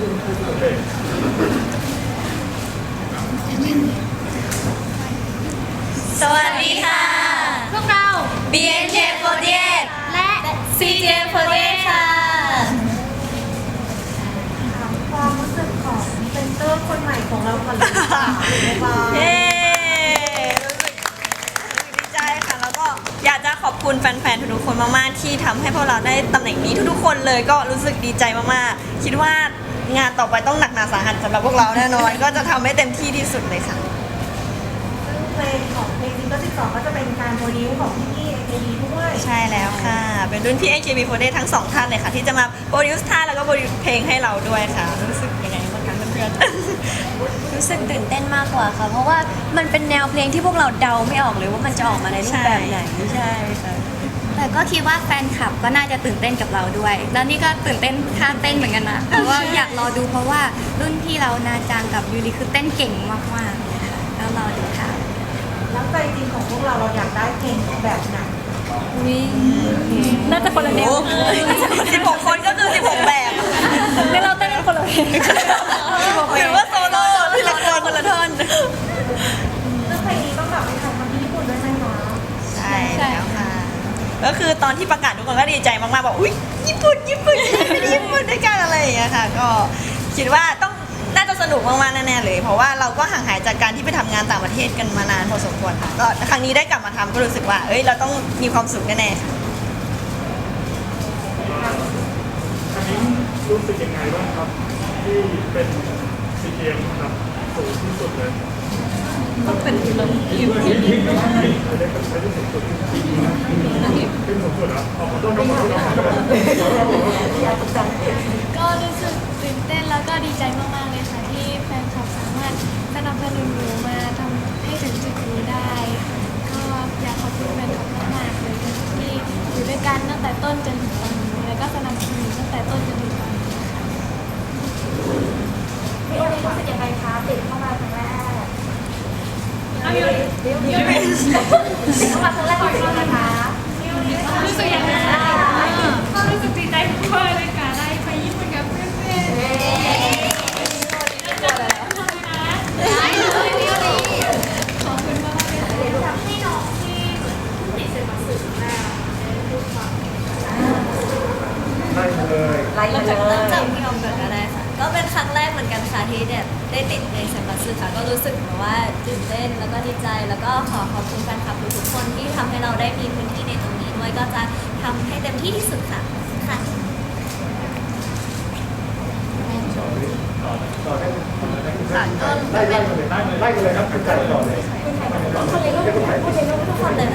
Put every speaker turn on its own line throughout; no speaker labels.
สวัสดีค่ะ
พวกเรา
BNK48
และ
CJ48 ค่ะ
ความรู้สึกของเซนเตอร์คนใหม่ของเราก่อนเลยค่ะบ๊ายบาย
เย้รู้สึกดีใจค่ะ แล้วก็อยากจะขอบคุณแฟนๆ ทุกๆคนมากๆ ที่ทำให้พวกเราได้ตำแหน่งนี้ทุกๆ คนเลยก็รู้สึกดีใจมากๆ คิดว่า งานต่อไปต้องหนักหนาสาหัสสำหรับพวกเราแน่นอน ก็จะทำให้เต็มที่ที่สุดเลยค่ะ
ซึ่งเพลงของเพลงซิงเกิล12ก็จะเป็นการโปรดิวซ์ของพี่พี่เอดีด้วย
ใช่แล้วค่ะ เป็นรุ่นพี่ AKB48 ทั้งสองท่านเลยค่ะ ที่จะมาโปรดิวซ์ท่าแล้วก็โปรดิวซ์เพลงให้เราด้วยค่ะ รู้สึกยังไงบ้างคะเพื่อนๆ
รู้สึกตื่นเต้นมากกว่าค่ะ เพราะว่ามันเป็นแนวเพลงที่พวกเราเดาไม่ออกเลยว่ามันจะออกมาในรูปแบบไหน
ใช่ค่ะ
แต่ก็คิดว่าแฟนคลับก็น่าจะตื่นเต้นกับเราด้วย แล้วนี่ก็ตื่นเต้นท่าเต้นเหมือนกันนะเพราะว่าอยากรอดูเพราะว่ารุ่นพี่เรานาจางกับยูริคือเต้นเก่งมากๆเลยค่ะแล้วรอดูค่ะ
แล้วใจจริงของพวกเราเราอยากได้เพลงแบบไหน
น่าจะคนละแนว
สิบหกคนก็คือสิบหกแบบ
งั้นเราเต้นเป็นคนละเพลง
หรือว่าโซโล่ทีละคนคนละท่อน
ซึ่งเพลงนี้ต้องแบบไปถ่ายทำที่ญี่ปุ่นด้วยไหมคะ
ใช่แล้วค่ะ ก็ คือตอนที่ประกาศทุกคนก็ดีใจมากๆบอกอุ้ยญี่ปุ่นญี่ปุ่นญี่ปุ่นด้วยกันอะไรอย่างเงี้ยค่ะ ก็คิดว่าต้องน่าจะสนุกมากๆแน่ๆเลย เพราะว่าเราก็ห่างหายจากการที่ไปทำงานต่างประเทศกันมานานพอสมควรค่ะก็ครั้งนี้ได้กลับมาทำก็รู้สึกว่าเอ้ยเราต้องมีความสุขแน่ๆค่ะ
อันนี้รู้สึกยังไงบ้างครับที่เป็นซีเกมครับสูงที่สุดเลย
ต้องเป็นเรา
ที่ที่ที่ดีมาต้นก็มาต้นก็มาก็ได้
ก็รู้สึกตื่นเต้นแล้วก็ดีใจมากๆเลยค่ะที่แฟนคลับสามารถสนับสนุนหนูมาทำให้ถึงจุดนี้ได้ ก็อยากขอบคุณแฟนคลับมาก ๆ เลยที่อยู่ด้วยกันตั้งแต่ต้นจนถึงตอนนี้แล้วก็สนับสนุนตั้งแต่ต้นจนถึงตอนนี้ค่ะ
พี่โอเล่รู้สึกยังไงคะติดเข้ามาครั้งแรก
เอาอยู่
ติดเข้ามาครั้งแรกรู้สึกยังไงคะ
รู้สึกยังไงก็รู้สึกดีใจมากเลยค่ะได้ไปญี่ปุ่นกับเพื่อนๆได้เลยพี่อลีขอบคุณมากๆเลยค่ะ
ให้น้องที่ติดเสร็จมาสื่อแม่
ได้เลย
เล
เริ่มจากพี่ออมก่อนก็ได้ค่ะ ก็เป็นครั้งแรกเหมือนกันค่ะที่เนี่ย ได้ติดในเซมบัสซึค่ะก็รู้สึกแบบว่าตื่นเต้นแล้วก็ดีใจ แล้วก็ขอขอบคุณแฟนคลับทุกๆคนที่ทำให้เราได้มีพื้นที่ในตรงนี้ด้วยก็จะทำให้เต็มที่ที่สุดค่ะค่ะค่ะก็
ไล่ไล่มาเลยไล่เลยไล่กันเลยคุณไก่ก่อนเลย
ทุกคนเลย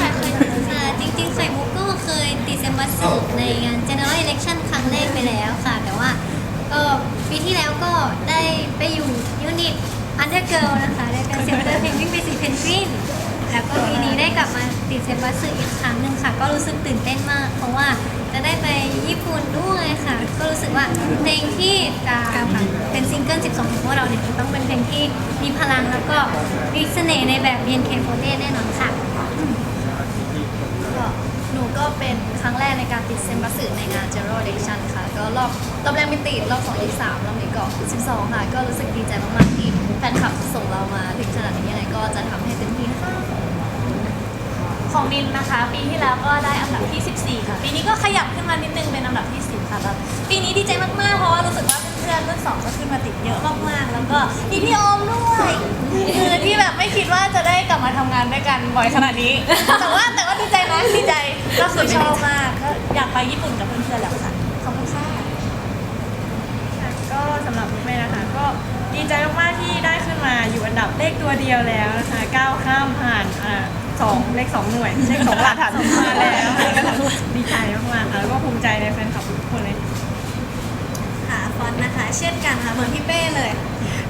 ค่ะเคยค่ะจริงๆไข่มุกก็เคยติดเซมบัสสึในงาน General Election ครั้งแรกไปแล้วค่ะ แต่ว่าเออปีที่แล้วก็ได้ไปอยู่ยูนิต Undergirl นะคะได้เป็นเซนเตอร์เพลงวิ่งไปสีเพนกวินแล้วก็ปีนี้ได้กลับมาติดเซมบัสสึอีกครั้งหนึ่งค่ะ ก็รู้สึกตื่นเต้นมาก เพราะว่าจะได้ไปญี่ปุ่นด้วยค่ะ ก็รู้สึกว่าเพลงที่จะเป็นซิงเกิล 12 ของพวกเราเนี่ยจะต้องเป็นเพลงที่มีพลังแล้วก็มีเสน่ห์ในแบบ BNK48 แน่นอนค่ะ
หนูก็เป็นครั้งแรกในการติดเซมบัสสึในงาน General Election ค่ะ ก็รอบรอบแรกไม่ติดรอบสองที่สามรอบนี้ก็12 ค่ะ ก็รู้สึกดีใจมากๆที่ แฟนคลับส่งเรามาถึงขนาดนี้ยังไงก็จะทำให้เต็มที่นะคะของนินนะคะ ปีที่แล้วก็ได้อันดับที่ 14 ค่ะ ปีนี้ก็ขยับขึ้นมานิดนึงเป็นอันดับที่ 10 ค่ะแล้วปีนี้ดีใจมากๆ เพราะว่ารู้สึกว่าเพื่อนๆรุ่นสองก็ขึ้นมาติดเยอะมากๆ แล้วก็มีพี่ออมด้วยคือที่แบบไม่คิดว่าจะได้กลับมาทำงานด้วยกันบ่อยขนาดนี้ แต่ว่าแต่ว่าดีใจนะดีใจก็คือชอบมากก็อยากไปญี่ปุ่นกับเพื่อนๆแล้วค่ะขอบคุณค่ะ
ก็สำหรับลูกเมย์นะคะ ก็ดีใจมากๆที่ได้ขึ้นมาอยู่อันดับเลข ตัวเดียวแล้วนะคะก้าวข้ามผ่านอ่าสองเลขสองหน่วยเลขสองหลักฐานมาแล้วค่ะดีใจมากๆค่ะแล้วก็ภูมิใจในแฟนคลับทุกคนเลย
ค่ะฟอนต์นะคะ เช่นกันค่ะเหมือนพี่เป้เลย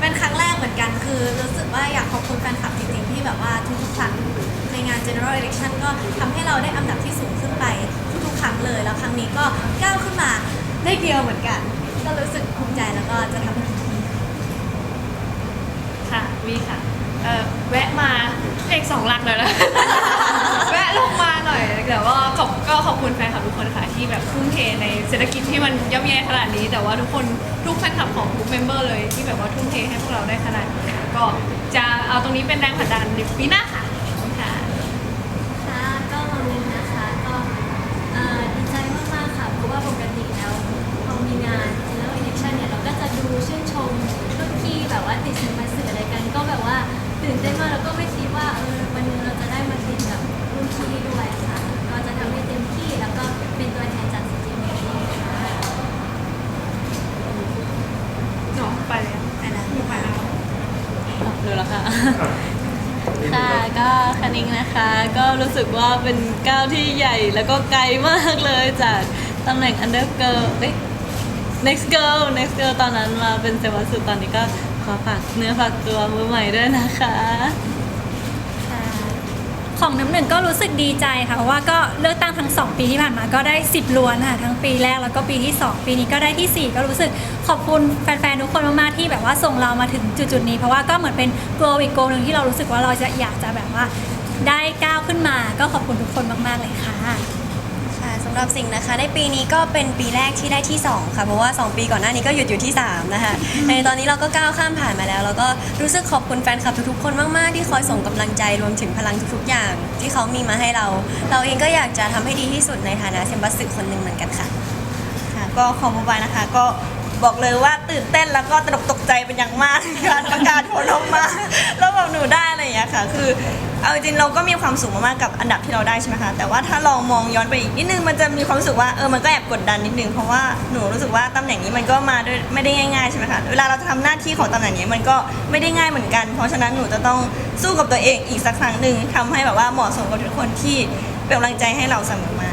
เป็นครั้งแรกเหมือนกันคือรู้สึกว่าอยากขอบคุณแฟนคลับจริงๆ ที่แบบว่าทุกๆครั้งในงาน general election ก็ทำให้เราได้อันดับที่สูงขึ้นไปทุกๆครั้งเลย แล้วครั้งนี้ก็ก้าวขึ้นมาได้เดียวเหมือนกัน ก็รู้สึกภูมิใจแล้วก็จะทำให้ดีที่สุด
ค่ะวีค่ะ เอ่อแวะมาเพลงสองหลักหน่อยนะ แวะลงมาหน่อยแต่ว่าขอบก็ขอบคุณแฟนคลับทุกคน
คนค่ะที่แบบทุ่มเทในเศรษฐกิจที่มันย่ำแย่ขนาดนี้ แต่ว่าทุกคนทุกแฟนคลับของทุกเมมเบอร์เลยที่แบบว่าทุ่มเทให้พวกเราได้ขนาดนี้ก็จะเอาตรงนี้เป็นแรงผลักดันในปีหน้าค่ะขอบคุณค่ะ
ค่ะก็มาวินนะคะก็เอ่อดีใจมากๆค่ะ เพราะว่าปกติแล้วพอมีงาน General Election เนี่ยเราก็จะดูชื่นชมรุ่นพี่แบบว่าติดสื่อมาสื่ออะไรกัน ก็แบบว่าตื่นเต้นมากแล้วก็ไม่คิดว่าเออวันหนึงเราจะได้มาติดกับรุ่นพี่ด้วยค่ะ ก็จะทำให้เต็มที่แล้วก็เป็นตัวแทนจากสิจิเมค่ะ
หนูไปแล้ว
ไปแล้ว
หนูไปแล้ว
ดูแล้ว ค่ะค่ะก็คณิงนะคะก็รู้สึกว่าเป็นก้าวที่ใหญ่แล้วก็ไกลมากเลยจากตำแหน่ง under girl เอ้ย next girl next girl ตอนนั้นมาเป็นเซวัสสุตอนนี้ก็ขอฝากเนื้อฝากตัวมือใหม่ด้วยนะคะ
ของน้ำหนึ่งก็รู้สึกดีใจค่ะเพราะว่าก็เลือกตั้งทั้ง 2 ปีที่ผ่านมาก็ได้ 10ล้วนค่ะทั้งปีแรกแล้วก็ปีที่ 2 ปีนี้ก็ได้ที่ 4 ก็รู้สึกขอบคุณแฟนๆทุกคนมากๆที่แบบว่าส่งเรามาถึงจุดๆนี้ เพราะว่าก็เหมือนเป็นโกลอีกโกหนึ่งที่เรารู้สึกว่าเราจะอยากจะแบบว่าได้ก้าวขึ้นมาก็ขอบคุณทุกคนมาก ๆ เลยค่ะำ
หรับสิ่งนะคะ ในปีนี้ก็เป็นปีแรกที่ได้ที่ 2 ค่ะ เพราะว่า 2 ปีก่อนหน้านี้ก็หยุดอยู่ที่ 3 นะคะในตอนนี้เราก็ก้าวข้ามผ่านมาแล้ว แล้วก็รู้สึกขอบคุณแฟนคลับทุกๆคนมากๆ ที่คอยส่งกำลังใจรวมถึงพลังทุกๆอย่าง ที่เขามีมาให้เรา เราเองก็อยากจะทำให้ดีที่สุดในฐานะเซมบัสสึคนหนึ่งเหมือนกันค่ะค่ะ ก็ของโมบายนะคะ ก็บอกเลยว่าตื่นเต้นแล้วก็ตระหนกตกใจเป็นอย่างมากการประกาศผลออกมาแล้วแบบหนูได้อะไรอย่างเงี้ย ค่ะ คือเอาจริงเราก็มีความสุขมากๆกับอันดับที่เราได้ใช่ไหมคะ แต่ว่าถ้าลองมองย้อนไปอีกนิดนึงมันจะมีความรู้สึกว่าเออมันก็แอบกดดันนิดนึงเพราะว่าหนูรู้สึกว่าตำแหน่งนี้มันก็มาด้วยไม่ได้ง่ายๆใช่ไหมคะเวลาเราจะทำหน้าที่ของตำแหน่งนี้มันก็ไม่ได้ง่ายเหมือนกัน เพราะฉะนั้นหนูจะต้องสู้กับตัวเองอีกสักครั้งหนึ่งทำให้แบบว่าเหมาะสมกับทุกคนที่เป็นกำลังใจให้เราเสมอมา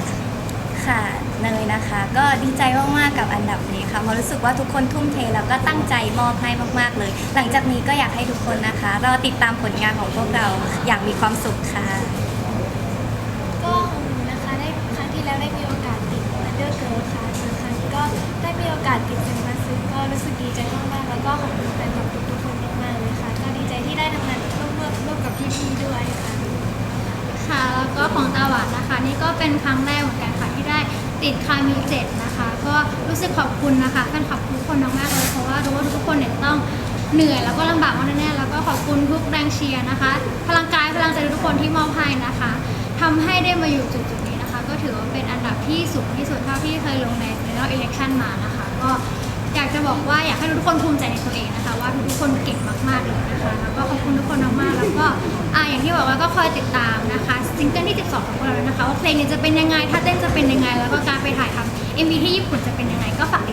ค่ะ
ค่ะเนยนะคะ ก็ดีใจมากๆกับอันดับนี้ค่ะเพราะรู้สึกว่าทุกคนทุ่มเทแล้วก็ตั้งใจมอบให้มากๆเลย หลังจากนี้ก็อยากให้ทุกคนนะคะรอติดตามผลงานของพวกเราอย่างมีความสุขค่ะ
ก็ของหนูนะคะได้ครั้งที่แล้วได้มีโอกาสติด Under Girl ค่ะส่วนครั้งนี้ก็ได้มีโอกาสติดเซนมาซึก็รู้สึกดีใจมากๆแล้วก็ขอบคุณแฟนคลับทุกๆคนมากๆเลยค่ะ ก็ดีใจที่ได้ทำงานร่วมร่วมกับพี่ๆด้วยค่ะ
ค่ะ แล้วก็ของตาหวานนะคะ นี่ก็เป็นครั้งแรกเหมือนกันค่ะที่ได้ติดคามิวเจ็ดนะคะ ก็รู้สึกขอบคุณนะคะแฟนคลับทุกคนมากๆเลยเพราะว่ารู้ว่าทุกคนเนี่ยต้องเหนื่อยแล้วก็ลำบากมากแน่ๆแล้วก็ขอบคุณทุกแรงเชียร์นะคะ พลังกายพลังใจทุกคนที่มอบให้นะคะทำให้ได้มาอยู่จุดๆนี้นะคะ ก็ถือว่าเป็นอันดับที่สูงที่สุดเท่าที่เคยลงใน General Election มานะคะ ก็ อยากจะบอกว่าอยากให้ทุกคนภูมิใจในตัวเองนะคะ ว่าทุกคนเก่งมากๆเลยนะคะแล้วก็ขอบคุณทุกคนมากๆแล้วก็อ่าอย่างที่บอกว่าก็คอยติดตามนะคะซิงเกิลที่ 12 ของพวกเราด้วยนะคะว่าเพลงนี้จะเป็นยังไงถ้าเต้นจะเป็นยังไง แล้วก็การไปถ่ายทำ MV ที่ญี่ปุ่นจะเป็นยังไงก็ฝาก